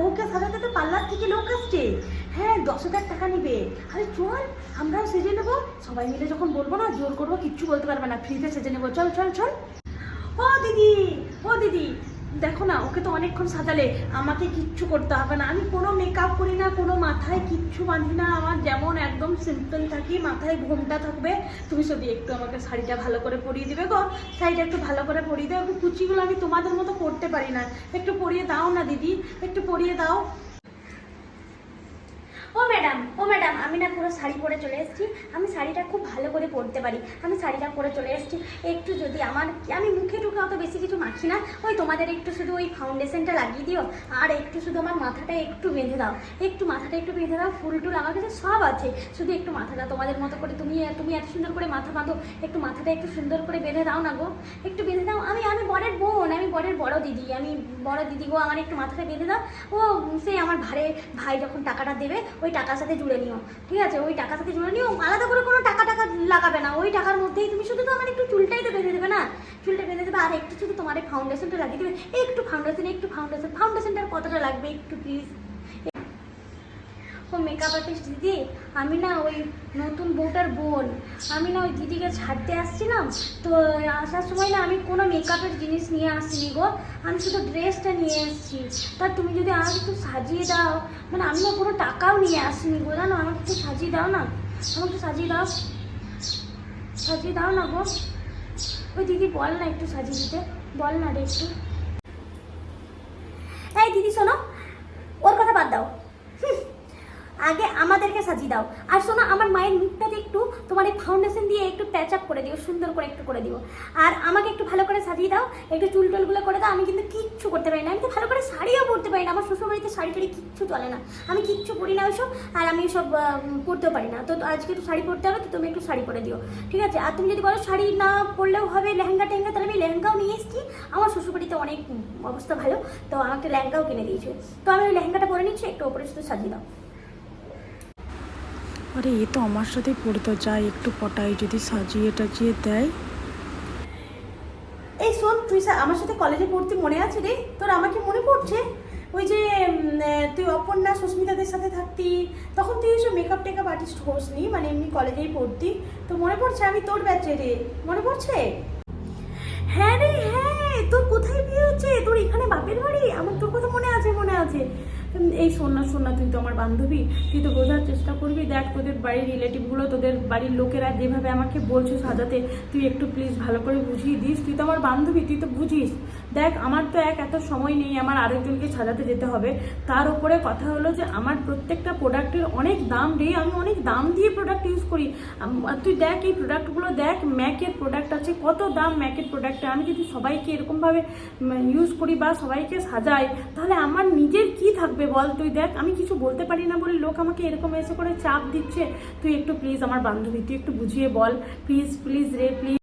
বউকে সাজাতে তো পার্লার থেকে লোক আসছে। হ্যাঁ দশ হাজার টাকা নিবে। আরে চল, আমরাও সেজে নেব। সবাই মিলে যখন বলব না, জোর করব, কিচ্ছু বলতে পারবে না। ফ্রিতে সেজে নেব। চল চল চল। ও দিদি ও দিদি দেখো না, ওকে তো অনেকক্ষণ সাজালে, আমাকে কিচ্ছু করতে হবে না। আমি কোনো মেকআপ করি না, কোনো মাথায় কিচ্ছু বাঁধি না। আমার যেমন একদম সিম্পল থাকি, মাথায় ঘোমটা থাকবে, তুমি যদি একটু আমাকে শাড়িটা ভালো করে পরিয়ে দিবে গো, শাড়িটা একটু ভালো করে পরিয়ে দেবে কুচিগুলো আমি তোমাদের মতো করতে পারি না। একটু পরিয়ে দাও না, দিদি, একটু পরিয়ে দাও ও ম্যাডাম ও ম্যাডাম আমি না পুরো শাড়ি পরে চলে এসেছি। আমি শাড়িটা খুব ভালো করে পরতে পারি। আমি শাড়িটা পরে চলে এসেছি। একটু যদি আমার আমি মুখে টুকে অত বেশি কিছু মাখি না। ওই তোমাদের একটু শুধু ওই ফাউন্ডেশনটা লাগিয়ে দিও। আর একটু শুধু আমার মাথাটা একটু বেঁধে দাও। একটু মাথাটা একটু বেঁধে দাও। ফুল টুল আমার কাছে সব আছে। শুধু একটু মাথাটা তোমাদের মতো করে তুমি তুমি এত সুন্দর করে মাথা বাঁধো। একটু মাথাটা একটু সুন্দর করে বেঁধে দাও না গো। একটু বেঁধে দাও। আমি আমি বরের বোন। আমি বরের বড় দিদি, আমি বড় দিদি গো, আমার একটু মাথাটা বেঁধে দাও। ও সেই আমার ভারে, ভাই যখন টাকাটা দেবে, ওই টাকার সাথে জুড়ে নিও, ঠিক আছে? ওই টাকার সাথে জুড়ে নিও, আলাদা করে কোনো টাকা টাকা লাগাবে না। ওই টাকার মধ্যেই তুমি শুধু তো আমার একটু চুলটাই তো বেঁধে দেবে না? চুলটা বেঁধে দেবে, আর একটু শুধু তোমার ফাউন্ডেশনটা লাগিয়ে দেবে। একটু ফাউন্ডেশন একটু ফাউন্ডেশন ফাউন্ডেশনটার কতটা লাগবে একটু প্লিজ ও মেকআপ আর্টিস্ট দিদি, আমি না ওই নতুন বউটার বোন। আমি না ওই দিদিকে ছাড়তে আসছিলাম, তো আসার সময় না আমি কোনো মেকআপের জিনিস নিয়ে আসিনি গো। আমি শুধু ড্রেসটা নিয়ে এসেছি। তা তুমি যদি আমাকে একটু সাজিয়ে দাও। মানে আমি না কোনো টাকাও নিয়ে আসিনি গো, জানো? আমাকে একটু সাজিয়ে দাও না। আমাকে একটু সাজিয়ে দাও। সাজিয়ে দাও না গো। ওই দিদি বল না একটু সাজিয়ে দিতে। বল না রে একটু। এই দিদি শোনো, ওর কথা আগে আমাদেরকে সাজিয়ে দাও। আর শোনো, আমার মায়ের মুখটাতে একটু তোমার এই ফাউন্ডেশন দিয়ে একটু প্যাচ আপ করে দিও, সুন্দর করে একটু করে দিও। আর আমাকে একটু ভালো করে সাজিয়ে দাও, একটু চুল টুলগুলো করে দাও, আমি কিন্তু কিচ্ছু করতে পারি না। আমি তো ভালো করে শাড়িও পরতে পারি না, আমার শ্বশুরবাড়িতে শাড়ি টাড়ি কিচ্ছু চলে না। আমি কিচ্ছু পরি না ওইসব, আর আমি সব পরতেও পারি না। তো আজকে একটু শাড়ি পরতে হবে, তো তুমি একটু শাড়ি পরে দিও, ঠিক আছে? আর তুমি যদি বলো শাড়ি না পরলেও হবে লেহেঙ্গা টেহেঙ্গা, তাহলে আমি লেহেঙ্গাও নিয়ে এসেছি। আমার শ্বশুরবাড়িতে অনেক অবস্থা ভালো, তো আমাকে লেহেঙ্গাও কিনে দিয়েছে। তো আমি ওই লেহেঙ্গাটা পরে নিচ্ছি, একটু ওপরে শুধু সাজিয়ে দাও। আরে, এ তো আমার সাথেই পড়তো যাই একটু পটাই, যদি সাজিয়ে টাজিয়ে দেয়। এই শোন, তুই আমার সাথে কলেজে পড়তে মনে আছে রে? তোর আমাকে মনে পড়ছে? ওই যে তুই অপর্ণা, সুস্মিতাদের সাথে থাকতি, তখন তুই ওইসব মেকআপ টেকআপ আর্টিস্ট হোস নি মানে এমনি কলেজেই পড়তি। তো মনে পড়ছে আমি তোর ব্যাচে রে? মনে পড়ছে? হ্যাঁ রে হ্যাঁ তোর কোথায় বিয়ে হচ্ছে? তোর এখানে বাপের বাড়ি? আমার তোর কথা মনে আছে মনে আছে। এই শোন না না তুই তো আমার বান্ধবী, তুই তো বোঝার চেষ্টা করবি। দেখ, তোদের বাড়ির রিলেটিভগুলো তোদের বাড়ির লোকেরা যেভাবে আমাকে বলছো সাজাতে, তুই একটু প্লিজ ভালো করে বুঝিয়ে দিস। তুই তো আমার বান্ধবী, তুই তো বুঝিস। দেখ, আমার তো এক, এত সময় নেই, আমার আরেকজনকে সাজাতে যেতে হবে। তার উপরে কথা হলো যে, আমার প্রত্যেকটা প্রোডাক্টের অনেক দাম রে, আমি অনেক দাম দিয়ে প্রোডাক্ট ইউজ করি। তুই দেখ, এই প্রোডাক্টগুলো দেখ, ম্যাকের প্রোডাক্ট আছে, কত দাম ম্যাকের প্রোডাক্টে। আমি যদি সবাইকে এরকমভাবে ইউজ করি বা সবাইকে সাজাই, তাহলে আমার নিজের কি থাকবে বল? তুই দেখ, আমি কিছু বলতে পারি না বলে লোক আমাকে এরকম এসে করে চাপ দিচ্ছে। তুই একটু প্লিজ আমার বান্ধবী, তুই একটু বুঝিয়ে বল। প্লিজ প্লিজ রে প্লিজ